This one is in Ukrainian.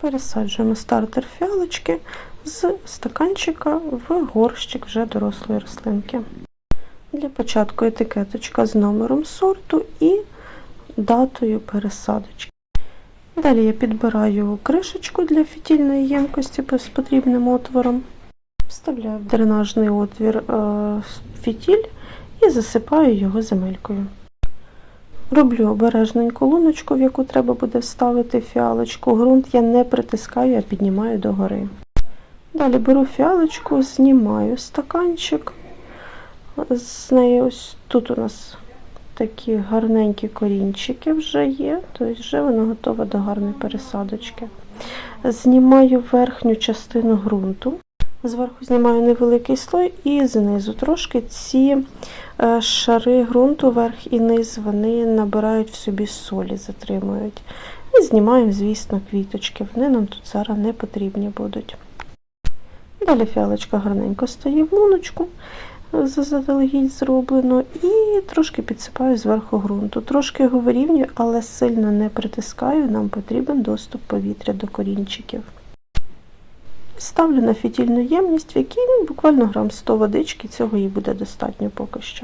Пересаджуємо стартер фіалочки з стаканчика в горщик вже дорослої рослинки. Для початку етикеточка з номером сорту і датою пересадочки. Далі я підбираю кришечку для фітільної ємкості з потрібним отвором, вставляю в дренажний отвір е, фітіль і засипаю його земелькою. Роблю обережненьку луночку, в яку треба буде вставити фіалочку. Грунт я не притискаю, а піднімаю догори. Далі беру фіалочку, знімаю стаканчик. З неї ось тут у нас такі гарненькі корінчики вже є, тобто вже вона готова до гарної пересадочки. Знімаю верхню частину ґрунту. Зверху знімаю невеликий слой і знизу трошки ці е, шари ґрунту, верх і низ, вони набирають в собі солі, затримують. І знімаємо, звісно, квіточки. Вони нам тут зараз не потрібні будуть. Далі фіалочка гарненько стає в луночку, е, заздалегідь зроблено, і трошки підсипаю зверху ґрунту. Трошки його вирівнюю, але сильно не притискаю, нам потрібен доступ повітря до корінчиків. Ставлю на фітільну ємність, в якій ну, буквально грам 100 водички, цього їй буде достатньо поки що.